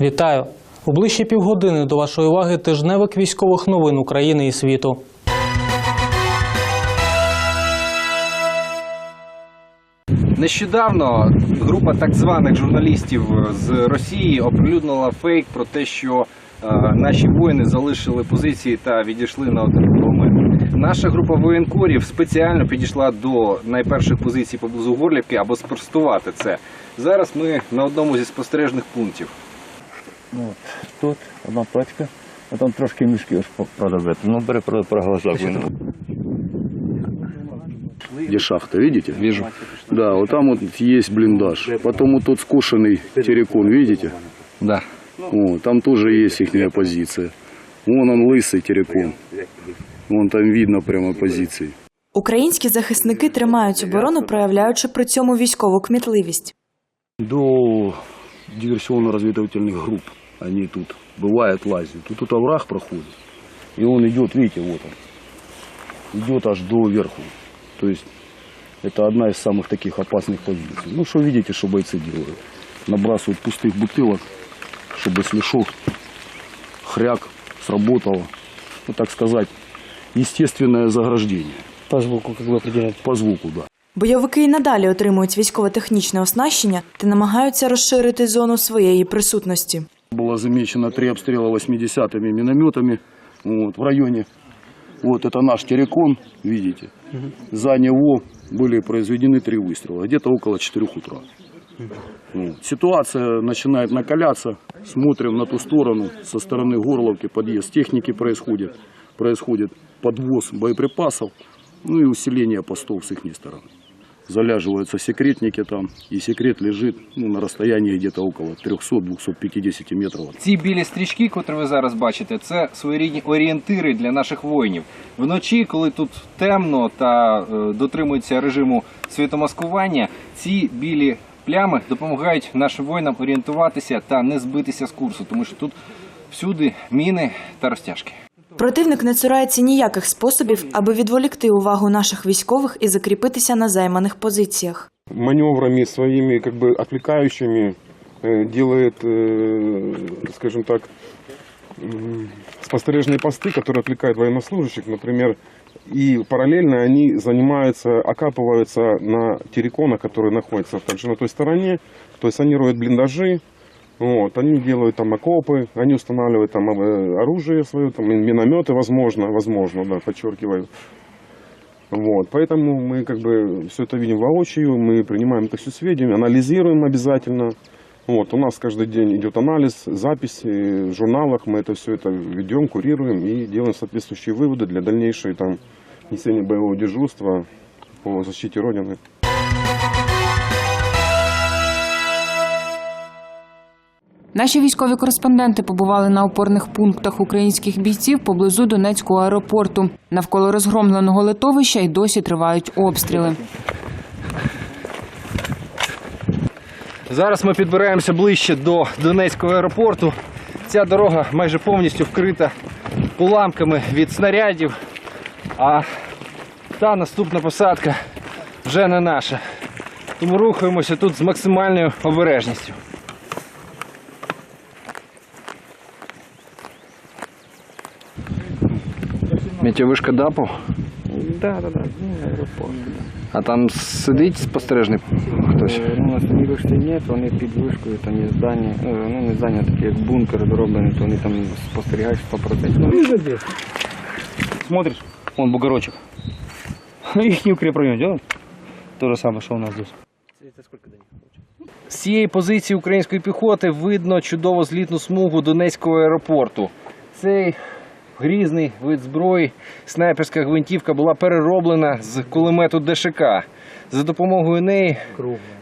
Вітаю! У ближчі півгодини до вашої уваги тижневик військових новин України і світу. Нещодавно група так званих журналістів з Росії оприлюднила фейк про те, що е, наші воїни залишили позиції та відійшли на один кілометр. Наша група воєнкорів спеціально підійшла до найперших позицій поблизу Горлівки, аби спростувати це. Зараз ми на одному зі спостережних пунктів. Ну, от, тут одна точка, а там трошки мішки ось продавити. Ну, бери про, про глаза видно. Где шахта, видите? Вижу. Да, вот там вот есть блиндаж. Потом вот тот скошенный террикон, видите? Да. О, там тоже есть их позиция. Вон он лысый террикон. Вон там видно прямо позиции. Українські захисники тримають оборону, проявляючи при цьому військову кмітливість. До диверсионно-разведывательных групп они тут бывает лазят. Тут, тут овраг проходит. И он идет, видите, вот он. Идет аж до верху. То есть это одна из самых таких опасных позиций. Ну, что видите, что бойцы делают. Набрасывают пустых бутылок, чтобы если шок, хряк сработало. Ну, так сказать, естественное заграждение. По звуку, як ви определяєте? По звуку, да. Бойовики і надалі отримують військово-технічне оснащення та намагаються розширити зону своєї присутності. Было замечено три обстрела 80-ми минометами вот, в районе. Вот это наш террикон, видите. За него были произведены три выстрела, где-то около 4 утра. Вот. Ситуация начинает накаляться. Смотрим на ту сторону, со стороны Горловки подъезд техники происходит. Происходит подвоз боеприпасов, ну и усиление постов с их стороны. Заляживаются секретники там, и секрет лежит ну, на расстоянии где-то около 300-250 метров. от Ці білі стрічки, котрі ви зараз бачите, це своєрідні орієнтири для наших воїнів. Вночі, коли тут темно та е, дотримується режиму світомаскування, ці білі плями допомагають нашим воїнам орієнтуватися та не збитися з курсу, тому що тут всюди міни та розтяжки. Противник не цурається ніяких способів, аби відволікти увагу наших військових і закріпитися на займаних позиціях. маневрами своими как бы отвлекающими э, делает, э, скажем так, м, спостережные посты, которые отвлекают военнослужащих, например, и параллельно они занимаются, окапываются на терриконах, которые находятся также на той стороне, то есть они роют блиндажи, вот, они делают там окопы, они устанавливают там э, оружие свое, там минометы, возможно, возможно, да, подчеркиваю. Вот, поэтому мы как бы все это видим воочию, мы принимаем это все сведения, анализируем обязательно. Вот, у нас каждый день идет анализ, записи в журналах, мы это все это ведем, курируем и делаем соответствующие выводы для дальнейшей там несения боевого дежурства по защите Родины. Наші військові кореспонденти побували на опорних пунктах українських бійців поблизу Донецького аеропорту. Навколо розгромленого литовища й досі тривають обстріли. Зараз ми підбираємося ближче до Донецького аеропорту. Ця дорога майже повністю вкрита уламками від снарядів, а та наступна посадка вже не наша. Тому рухаємося тут з максимальною обережністю. Мітєвишка ДАПу? Так, так, так, ну, аеропорт. А там сидить спостережний хтось? Е, Ну, на самій вишці ні, то вони під вишкою, там є здання, е, ну не здання, такі як бункер зроблені, то вони там спостерігають 100%. Ну, Смотришь, вон бугорочек. Их не укрепрайон делал. То же самое, что у нас здесь. З цієї позиції української піхоти видно чудово злітну смугу Донецького аеропорту. Цей грізний вид зброї, снайперська гвинтівка була перероблена з кулемету ДШК. За допомогою неї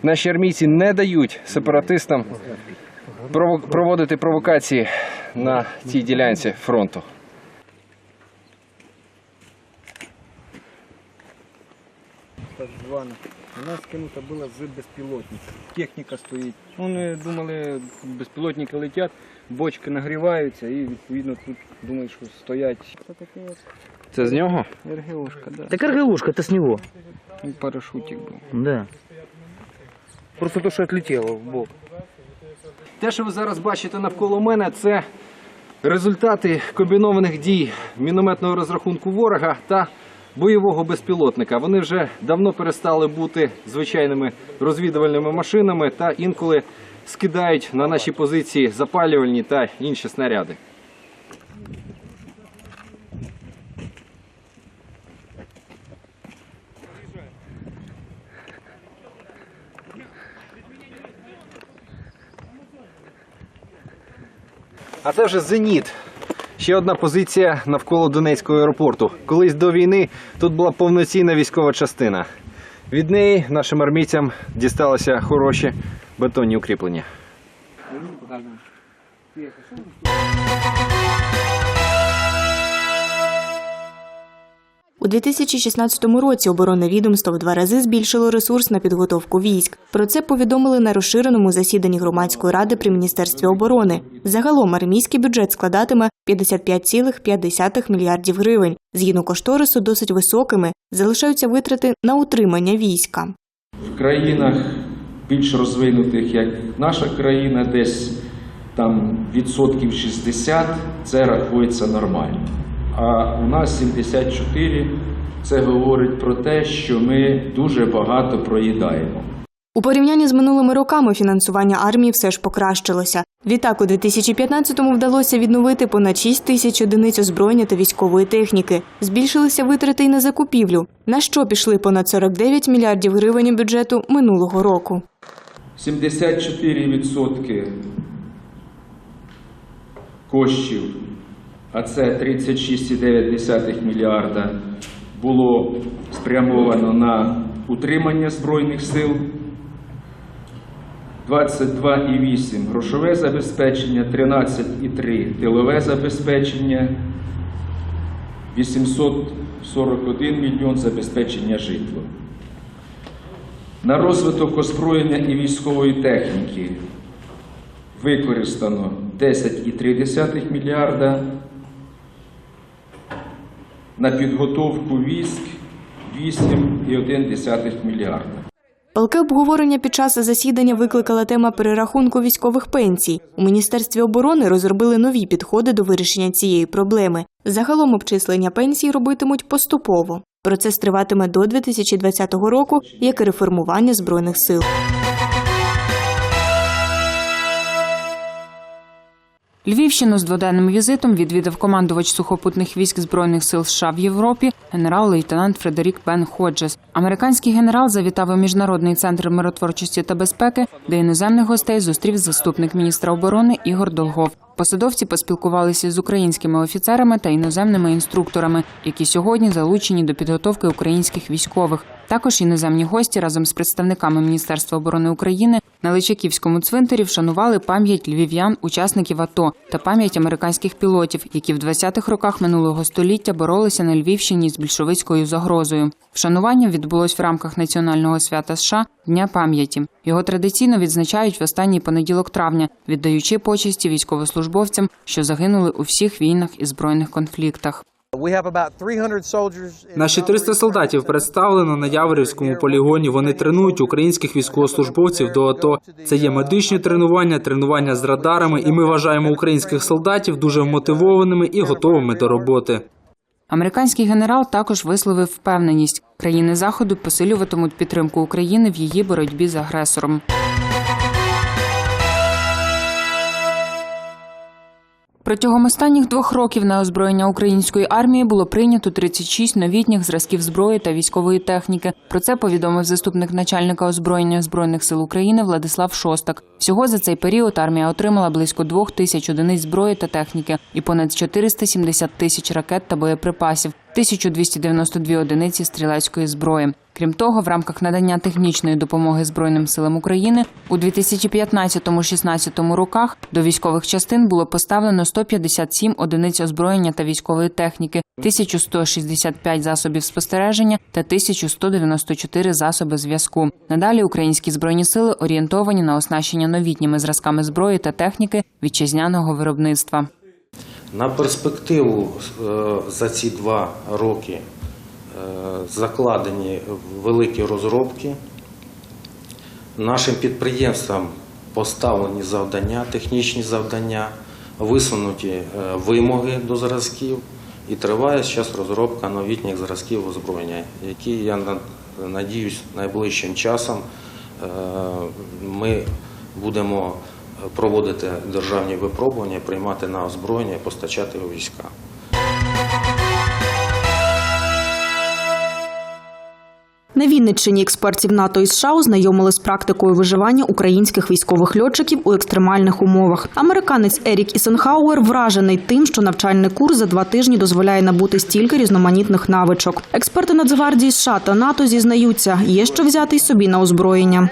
наші армійці не дають сепаратистам проводити провокації на цій ділянці фронту. так звана. Вона скинута була з безпілотника. Техніка стоїть. Вони думали, безпілотники летять, бочки нагріваються і відповідно тут думають, що стоять. Це таке от Це з нього? РГОшка, да. Так РГУшка, это с него. І парашутик був. Да. Просто то, что отлетело в бок. Те, що ви зараз бачите навколо мене, це результати комбінованих дій мінометного розрахунку ворога та бойового безпілотника. Вони вже давно перестали бути звичайними розвідувальними машинами та інколи скидають на наші позиції запалювальні та інші снаряди. А це вже зеніт. Ще одна позиція навколо Донецького аеропорту. Колись до війни тут була повноцінна військова частина. Від неї нашим армійцям дісталися хороші бетонні укріплення. У 2016 році оборонне відомство в два рази збільшило ресурс на підготовку військ. Про це повідомили на розширеному засіданні громадської ради при міністерстві оборони. Загалом армійський бюджет складатиме 55,5 мільярдів гривень. Згідно кошторису, досить високими залишаються витрати на утримання війська. в країнах більш розвинутих, як наша країна, десь там відсотків 60, це рахується нормально. А у нас 74 це говорить про те, що ми дуже багато проїдаємо. У порівнянні з минулими роками фінансування армії все ж покращилося. Відтак, у 2015-му вдалося відновити понад 6 тисяч одиниць озброєння та військової техніки. Збільшилися витрати й на закупівлю, на що пішли понад 49 мільярдів гривень бюджету минулого року. 74% коштів, а це 36,9 мільярда, було спрямовано на утримання Збройних сил, 22,8 грошове забезпечення, 13,3 тилове забезпечення, 841 мільйон забезпечення житлом. На розвиток озброєння і військової техніки використано 10,3 мільярда. На підготовку військ 8,1 мільярда. Палке обговорення під час засідання викликала тема перерахунку військових пенсій. У міністерстві оборони розробили нові підходи до вирішення цієї проблеми. Загалом обчислення пенсій робитимуть поступово. Процес триватиме до 2020 року, як і реформування збройних сил. Львівщину з дводенним візитом відвідав командувач сухопутних військ збройних сил США в Європі, генерал-лейтенант Фредерік Бен Ходжес. Американський генерал завітав у міжнародний центр миротворчості та безпеки, де іноземних гостей зустрів заступник міністра оборони Ігор Долгов. Посадовці поспілкувалися з українськими офіцерами та іноземними інструкторами, які сьогодні залучені до підготовки українських військових. Також іноземні гості разом з представниками Міністерства оборони України на Личаківському цвинтарі вшанували пам'ять львів'ян, учасників АТО та пам'ять американських пілотів, які в 20-х роках минулого століття боролися на Львівщині з більшовицькою загрозою. Вшанування відбулось в рамках національного свята США Дня пам'яті. Його традиційно відзначають в останній понеділок травня, віддаючи почесті військовослужбовцям, що загинули у всіх війнах і збройних конфліктах. Наші 300 солдатів представлено на Яворівському полігоні. Вони тренують українських військовослужбовців до АТО. Це є медичні тренування, тренування з радарами, і ми вважаємо українських солдатів дуже мотивованими і готовими до роботи. Американський генерал також висловив впевненість, країни заходу посилюватимуть підтримку України в її боротьбі з агресором. Протягом останніх двох років на озброєння української армії було прийнято 36 новітніх зразків зброї та військової техніки. Про це повідомив заступник начальника озброєння збройних сил України Владислав Шостак. Всього за цей період армія отримала близько двох тисяч одиниць зброї та техніки і понад 470 тисяч ракет та боєприпасів. 1292 одиниці стрілецької зброї. Крім того, в рамках надання технічної допомоги Збройним силам України у 2015-16 роках до військових частин було поставлено 157 одиниць озброєння та військової техніки, 1165 засобів спостереження та 1194 засоби зв'язку. Надалі українські збройні сили орієнтовані на оснащення новітніми зразками зброї та техніки вітчизняного виробництва. На перспективу е, за ці два роки закладені великі розробки. Нашим підприємствам поставлені завдання, технічні завдання, висунуті е, вимоги до зразків. І триває зараз розробка новітніх зразків озброєння, які, я на- надіюсь, найближчим часом е, ми будемо проводити державні випробування, приймати на озброєння і постачати у війська. На Вінниччині експертів НАТО і США ознайомили з практикою виживання українських військових льотчиків у екстремальних умовах. Американець Ерік Ісенхауер вражений тим, що навчальний курс за два тижні дозволяє набути стільки різноманітних навичок. Експерти Нацгвардії США та НАТО зізнаються, є що взяти й собі на озброєння.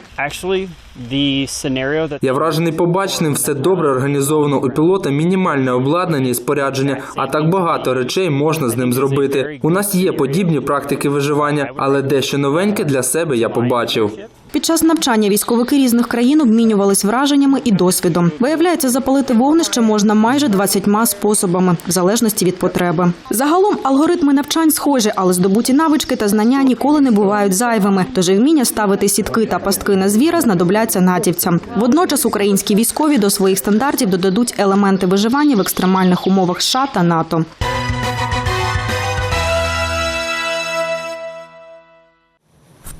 Я вражений побаченим, все добре організовано у пілота, мінімальне обладнання і спорядження, а так багато речей можна з ним зробити. У нас є подібні практики виживання, але дещо новеньке для себе я побачив. Під час навчання військовики різних країн обмінювались враженнями і досвідом. Виявляється, запалити вогнище можна майже 20 способами, в залежності від потреби. Загалом алгоритми навчань схожі, але здобуті навички та знання ніколи не бувають зайвими. Тож і вміння ставити сітки та пастки на звіра знадобляться натівцям. Водночас українські військові до своїх стандартів додадуть елементи виживання в екстремальних умовах США та НАТО.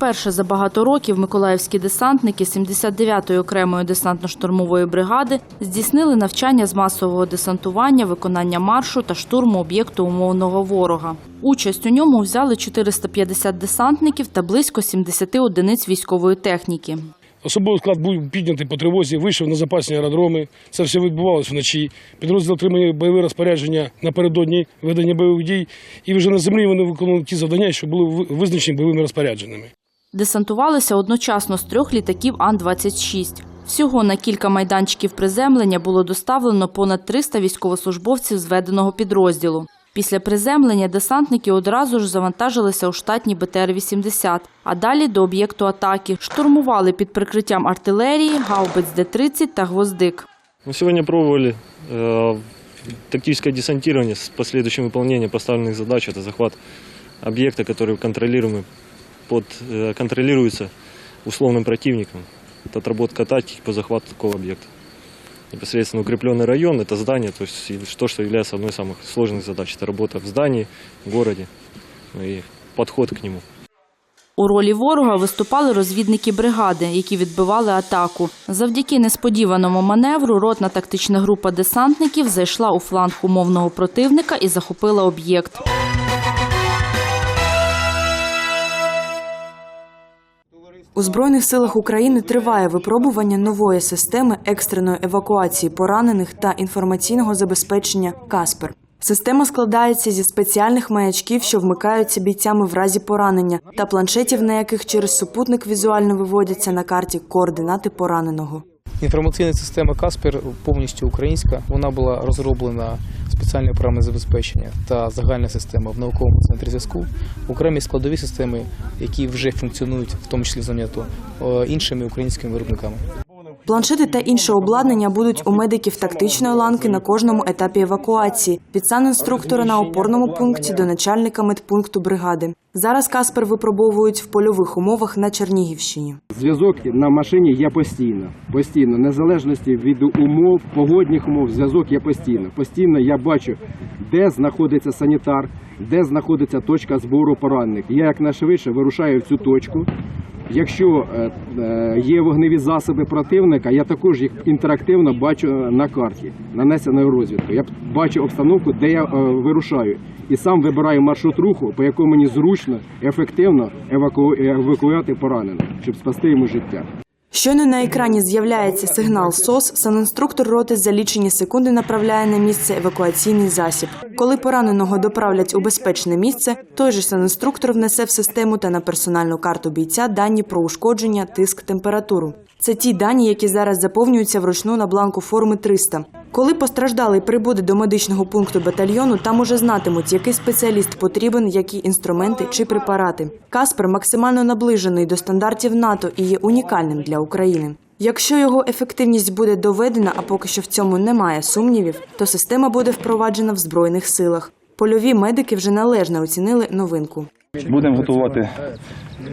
Вперше за багато років миколаївські десантники 79-ї окремої десантно-штурмової бригади здійснили навчання з масового десантування, виконання маршу та штурму об'єкту умовного ворога. Участь у ньому взяли 450 десантників та близько 70 одиниць військової техніки. Особовий склад був піднятий по тривозі, вийшов на запасні аеродроми. Це все відбувалося вночі. Підрозділ отримує бойове розпорядження напередодні ведення бойових дій, і вже на землі вони виконували ті завдання, що були визначені бойовими розпорядженнями Десантувалися одночасно з трьох літаків Ан-26. Всього на кілька майданчиків приземлення було доставлено понад 300 військовослужбовців зведеного підрозділу. Після приземлення десантники одразу ж завантажилися у штатні БТР-80, а далі до об'єкту атаки. Штурмували під прикриттям артилерії, гаубиць Д-30 та гвоздик. Мы сегодня пробовали э, тактическое десантирование с последующим выполнением поставленных задач. Это захват объекта, который контролируемый под, э, контролируется условным противником. Это отработка тактики по захвату такого объекта. Непосредственно укрепленный район – это здание, то есть и то, что является одной из самых сложных задач. Это работа в здании, в городе ну и подход к нему. У ролі ворога виступали розвідники бригади, які відбивали атаку. Завдяки несподіваному маневру ротна тактична група десантників зайшла у фланг умовного противника і захопила об'єкт. У Збройних силах України триває випробування нової системи екстреної евакуації поранених та інформаційного забезпечення Каспер. Система складається зі спеціальних маячків, що вмикаються бійцями в разі поранення, та планшетів, на яких через супутник візуально виводяться на карті координати пораненого. Інформаційна система Каспер повністю українська. Вона була розроблена спеціальне програми забезпечення та загальна система в науковому центрі зв'язку. Окремі складові системи, які вже функціонують, в тому числі занято е, іншими українськими виробниками. Планшети та інше обладнання будуть у медиків тактичної ланки на кожному етапі евакуації від санінструктора на опорному пункті до начальника медпункту бригади. Зараз Каспер випробовують в польових умовах на Чернігівщині. Зв'язок на машині є постійно. Постійно, незалежності від умов, погодних умов, зв'язок є постійно. Постійно я бачу, де знаходиться санітар, де знаходиться точка збору поранених. Я якнайшвидше вирушаю в цю точку. Якщо е, е, є вогневі засоби противника, я також їх інтерактивно бачу на карті, нанесеної розвідкою. Я бачу обстановку, де я е, вирушаю, і сам вибираю маршрут руху, по якому мені зручно, ефективно еваку... евакуювати поранених, щоб спасти йому життя. Щойно на екрані з'являється сигнал СОС, санінструктор роти за лічені секунди направляє на місце евакуаційний засіб. Коли пораненого доправлять у безпечне місце, той же санінструктор внесе в систему та на персональну карту бійця дані про ушкодження, тиск, температуру. Це ті дані, які зараз заповнюються вручну на бланку форми 300. Коли постраждалий прибуде до медичного пункту батальйону, там уже знатимуть, який спеціаліст потрібен, які інструменти чи препарати. Каспер максимально наближений до стандартів НАТО і є унікальним для України. Якщо його ефективність буде доведена, а поки що в цьому немає сумнівів, то система буде впроваджена в збройних силах. Польові медики вже належно оцінили новинку. Будемо готувати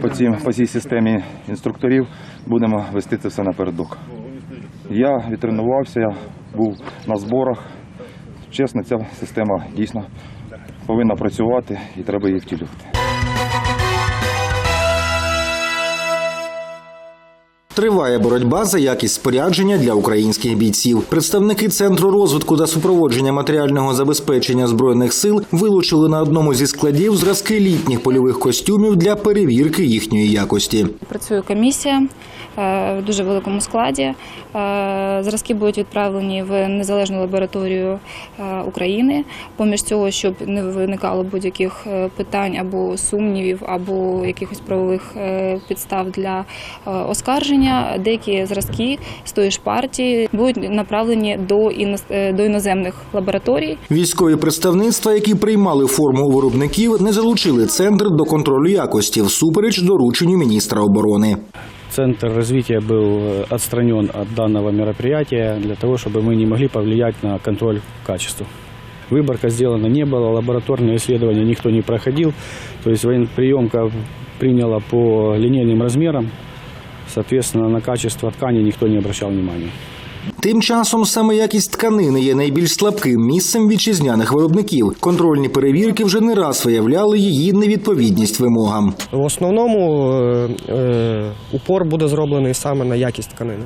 по, цим, по цій системі інструкторів, будемо вести це все напередок. Я відтренувався, був на зборах. Чесно, ця система дійсно повинна працювати і треба її втілювати. Триває боротьба за якість спорядження для українських бійців. Представники центру розвитку та супроводження матеріального забезпечення збройних сил вилучили на одному зі складів зразки літніх польових костюмів для перевірки їхньої якості. Працює комісія в дуже великому складі. Е, Зразки будуть відправлені в незалежну лабораторію е, України. Поміж цього, щоб не виникало будь-яких е, питань або сумнівів, або якихось правових е, підстав для е, оскарження, деякі зразки з тої ж партії будуть направлені до іно- е, до іноземних лабораторій. Військові представництва, які приймали форму виробників, не залучили центр до контролю якості всупереч дорученню міністра оборони. Центр развития был э, отстранен от данного мероприятия для того, чтобы мы не могли повлиять на контроль качества. Выборка сделана не было, лабораторные исследования никто не проходил. То есть военприемка приняла по линейным размерам. Соответственно, на качество ткани никто не обращал внимания. Тим часом саме якість тканини є найбільш слабким місцем вітчизняних виробників. Контрольні перевірки вже не раз виявляли її невідповідність вимогам. В основному е, е, упор буде зроблений саме на якість тканини.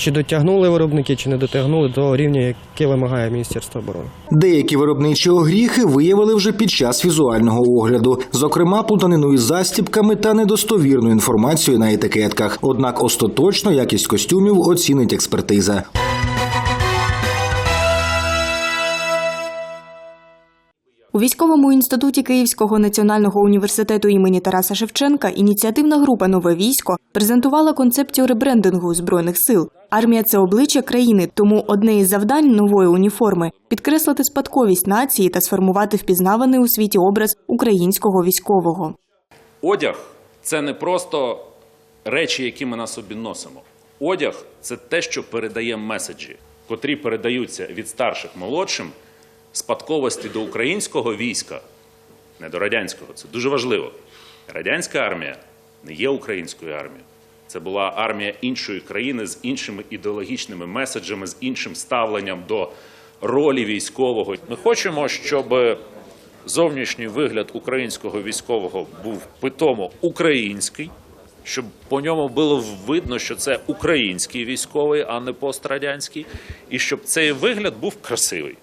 Чи дотягнули виробники, чи не дотягнули до рівня, який вимагає Міністерство оборони. Деякі виробничі огріхи виявили вже під час візуального огляду, зокрема плутанину із застібками та недостовірну інформацію на етикетках. Однак остаточно якість костюмів оцінить експертиза. У військовому інституті Київського національного університету імені Тараса Шевченка ініціативна група Нове військо презентувала концепцію ребрендингу збройних сил. Армія це обличчя країни, тому одне із завдань нової уніформи підкреслити спадковість нації та сформувати впізнаваний у світі образ українського військового. Одяг це не просто речі, які ми на собі носимо. Одяг це те, що передає меседжі, котрі передаються від старших молодшим спадковості до українського війська, не до радянського. Це дуже важливо. Радянська армія не є українською армією. Це була армія іншої країни з іншими ідеологічними меседжами, з іншим ставленням до ролі військового. Ми хочемо, щоб зовнішній вигляд українського військового був питомо український, щоб по ньому було видно, що це український військовий, а не пострадянський, і щоб цей вигляд був красивий.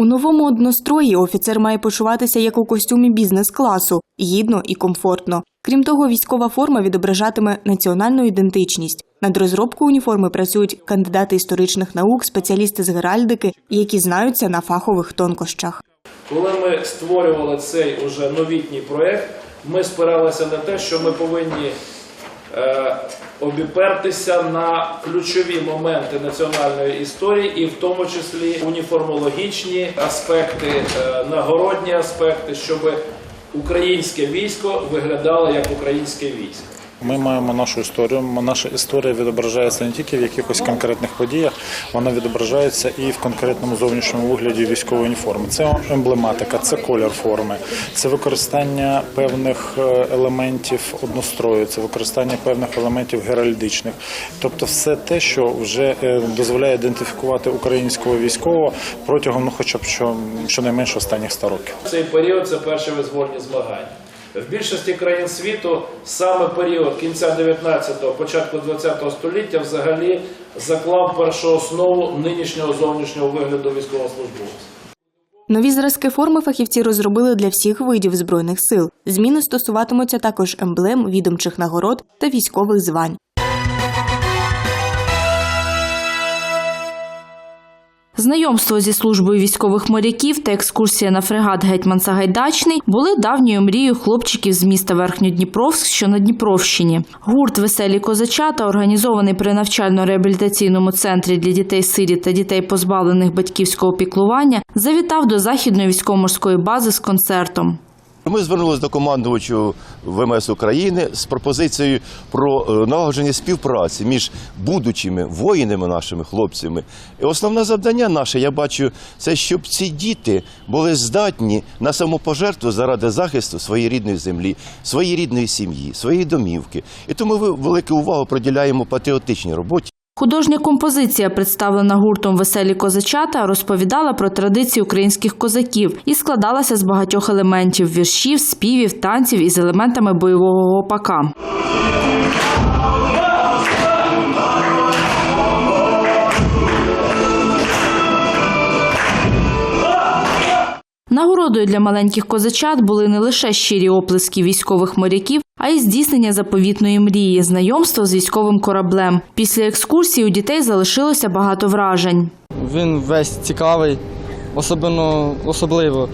У новому однострої офіцер має почуватися як у костюмі бізнес-класу гідно і комфортно. Крім того, військова форма відображатиме національну ідентичність. Над розробкою уніформи працюють кандидати історичних наук, спеціалісти з геральдики, які знаються на фахових тонкощах. Коли ми створювали цей уже новітній проєкт, ми спиралися на те, що ми повинні е, обіпертися на ключові моменти національної історії, і в тому числі уніформологічні аспекти, е, нагородні аспекти, щоб українське військо виглядало як українське військо. Ми маємо нашу історію. Наша історія відображається не тільки в якихось конкретних подіях, вона відображається і в конкретному зовнішньому вигляді військової уніформи. Це емблематика, це колір форми, це використання певних е, елементів однострою, це використання певних елементів геральдичних, тобто все те, що вже е, дозволяє ідентифікувати українського військового протягом, ну хоча б що щонайменше останніх 100 років. Цей період це перші визвольні змагання. В більшості країн світу саме період кінця 19-го, початку 20-го століття взагалі заклав першу основу нинішнього зовнішнього вигляду військовослужбовця. Нові зразки форми фахівці розробили для всіх видів збройних сил. Зміни стосуватимуться також емблем, відомчих нагород та військових звань. Знайомство зі службою військових моряків та екскурсія на фрегат Гетьман Сагайдачний були давньою мрією хлопчиків з міста Верхньодніпровськ, що на Дніпровщині. Гурт Веселі козачата, організований при навчально-реабілітаційному центрі для дітей-сиріт та дітей, позбавлених батьківського піклування, завітав до західної військово-морської бази з концертом. Ми звернулися до командувачу ВМС України з пропозицією про е, налагодження співпраці між будучими воїнами нашими хлопцями. І основне завдання наше, я бачу, це щоб ці діти були здатні на самопожертву заради захисту своєї рідної землі, своєї рідної сім'ї, своєї домівки. І тому ми велику увагу приділяємо патріотичній роботі. Художня композиція, представлена гуртом Веселі козачата, розповідала про традиції українських козаків і складалася з багатьох елементів віршів, співів, танців із елементами бойового гопака. Нагородою для маленьких козачат були не лише щирі оплески військових моряків, а й здійснення заповітної мрії знайомство з військовим кораблем. Після екскурсії у дітей залишилося багато вражень. Він весь цікавий, особливо, особливо.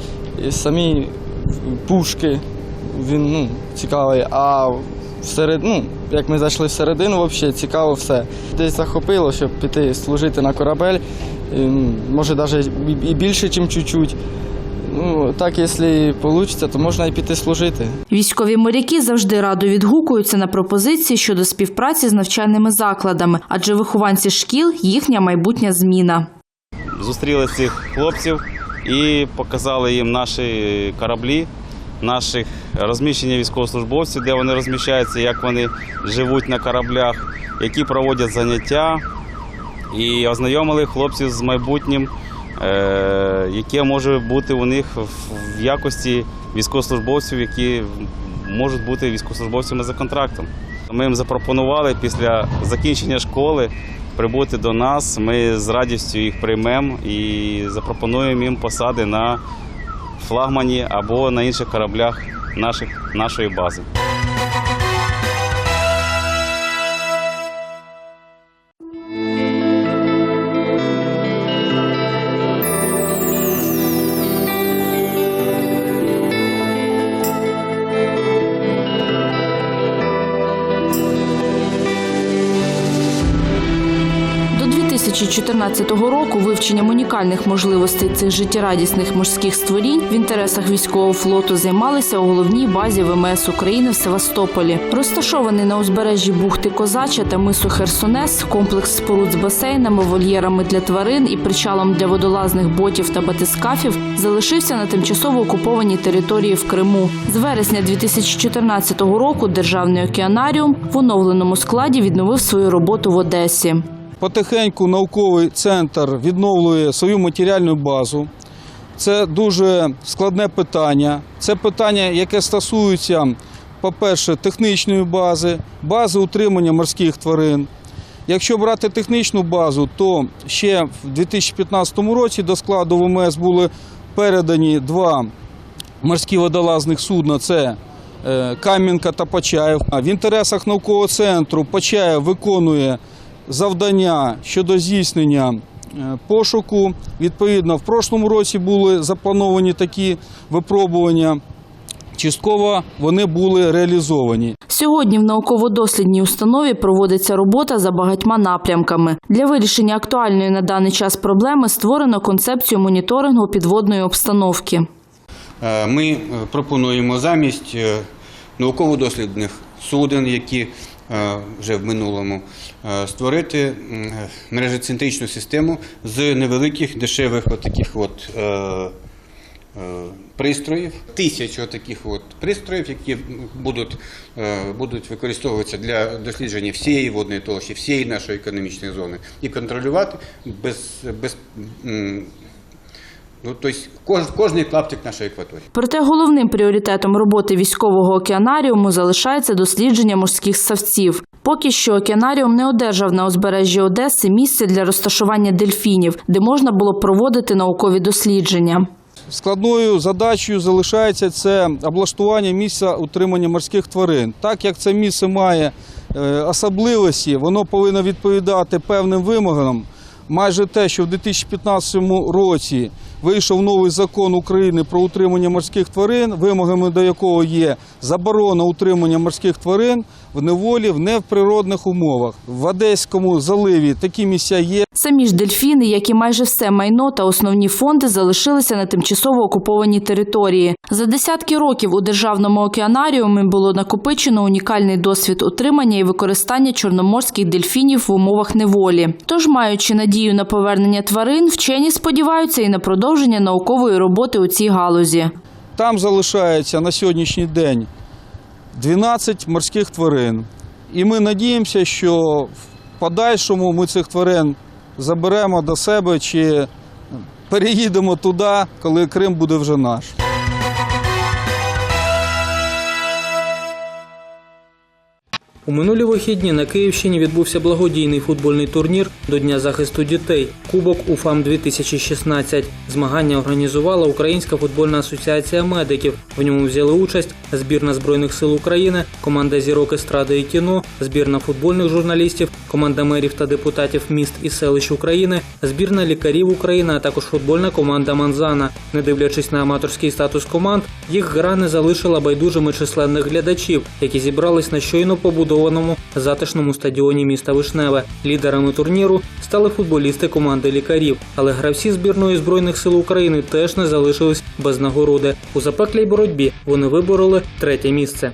І самі пушки, він ну, цікавий. А всеред, ну, як ми зайшли всередину, взагалі цікаво все. Десь захопило, щоб піти служити на корабель. І, може навіть і більше, ніж чуть-чуть. Ну, так, якщо вийде, то можна і піти служити. Військові моряки завжди радо відгукуються на пропозиції щодо співпраці з навчальними закладами, адже вихованці шкіл їхня майбутня зміна. Зустріли цих хлопців і показали їм наші кораблі, наших розміщення військовослужбовців, де вони розміщаються, як вони живуть на кораблях, які проводять заняття, і ознайомили хлопців з майбутнім, яке може бути у них в- в якості військовослужбовців, які можуть бути військовослужбовцями за контрактом. Ми їм запропонували після закінчення школи прибути до нас. Ми з радістю їх приймемо і запропонуємо їм посади на флагмані або на інших кораблях наших, нашої бази. 2014 року вивченням унікальних можливостей цих життєрадісних морських створінь в інтересах військового флоту займалися у головній базі ВМС України в Севастополі. Розташований на узбережжі бухти Козача та мису Херсонес, комплекс споруд з басейнами, вольєрами для тварин і причалом для водолазних ботів та батискафів залишився на тимчасово окупованій території в Криму. З вересня 2014 року Державний океанаріум в оновленому складі відновив свою роботу в Одесі. Потихеньку науковий центр відновлює свою матеріальну базу. Це дуже складне питання. Це питання, яке стосується, по-перше, технічної бази, бази утримання морських тварин. Якщо брати технічну базу, то ще в 2015 році до складу ВМС були передані два морські водолазних судна. Це е, Кам'янка та Почаїв. А В інтересах наукового центру Почаїв виконує завдання щодо здійснення е, пошуку. Відповідно, в прошлому році були заплановані такі випробування. Частково вони були реалізовані. Сьогодні в науково-дослідній установі проводиться робота за багатьма напрямками. Для вирішення актуальної на даний час проблеми створено концепцію моніторингу підводної обстановки. Е, Ми е, пропонуємо замість науково-дослідних суден, які вже в минулому, створити м, мережецентричну систему з невеликих дешевих от таких от е, е, пристроїв, тисячу таких от пристроїв, які будуть, е, будуть використовуватися для дослідження всієї водної толщі, всієї нашої економічної зони і контролювати без, без ну, тобто кож, кожний клаптик нашої екваторії. Проте головним пріоритетом роботи військового океанаріуму залишається дослідження морських ссавців. Поки що океанаріум не одержав на узбережжі Одеси місце для розташування дельфінів, де можна було проводити наукові дослідження. Складною задачею залишається це облаштування місця утримання морських тварин. Так як це місце має е, особливості, воно повинно відповідати певним вимогам. Майже те, що в 2015 році вийшов новий закон України про утримання морських тварин, вимогами до якого є заборона утримання морських тварин в неволі в неприродних умовах. В Одеському заливі такі місця є. Самі ж дельфіни, як і майже все майно та основні фонди, залишилися на тимчасово окупованій території. За десятки років у державному океанаріумі було накопичено унікальний досвід утримання і використання чорноморських дельфінів в умовах неволі. Тож, маючи надію на повернення тварин, вчені сподіваються і на продовження наукової роботи у цій галузі. Там залишається на сьогоднішній день 12 морських тварин. І ми надіємося, що в подальшому ми цих тварин заберемо до себе чи переїдемо туди, коли Крим буде вже наш. У минулі вихідні на Київщині відбувся благодійний футбольний турнір до Дня захисту дітей Кубок УФАМ 2016 Змагання організувала Українська футбольна асоціація медиків. В ньому взяли участь збірна збройних сил України, команда зірок естради і кіно, збірна футбольних журналістів, команда мерів та депутатів міст і селищ України, збірна лікарів України, а також футбольна команда Манзана. Не дивлячись на аматорський статус команд, їх гра не залишила байдужими численних глядачів, які зібрались на щойно побудованому затишному стадіоні міста Вишневе. Лідерами турніру стали футболісти команди лікарів, але гравці збірної збройних сил України теж не залишились без нагороди. У запеклій боротьбі вони вибороли третє місце.